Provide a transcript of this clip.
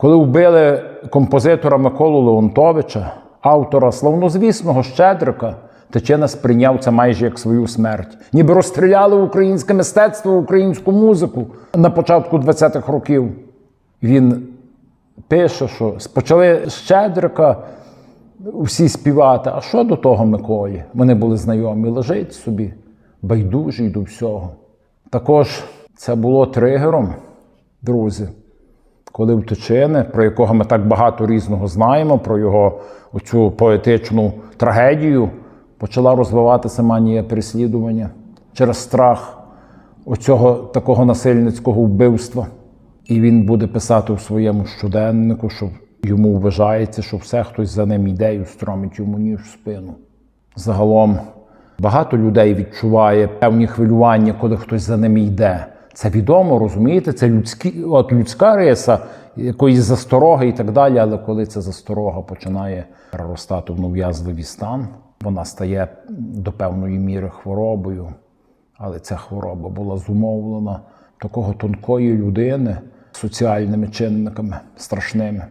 Коли вбили композитора Миколу Леонтовича, автора славнозвісного Щедрика, Тичина сприйняв це майже як свою смерть. Ніби розстріляли українське мистецтво, українську музику на початку 20-х років. Він пише, що почали Щедрика всі співати. А що до того Миколі? Вони були знайомі, лежить собі, байдужий до всього. Також це було тригером, друзі, коли в про якого ми так багато різного знаємо, про його оцю поетичну трагедію, почала розвиватися манія переслідування через страх оцього такого насильницького вбивства. І він буде писати у своєму щоденнику, що йому вважається, що все хтось за ним йде і стромить йому ніж в спину. Загалом багато людей відчуває певні хвилювання, коли хтось за ними йде. Це відомо, розумієте? Це людські, от людська риса, якоїсь застороги і так далі. Але коли ця засторога починає переростати в нав'язливий стан, вона стає до певної міри хворобою. Але ця хвороба була зумовлена такого тонкої людини соціальними чинниками страшними.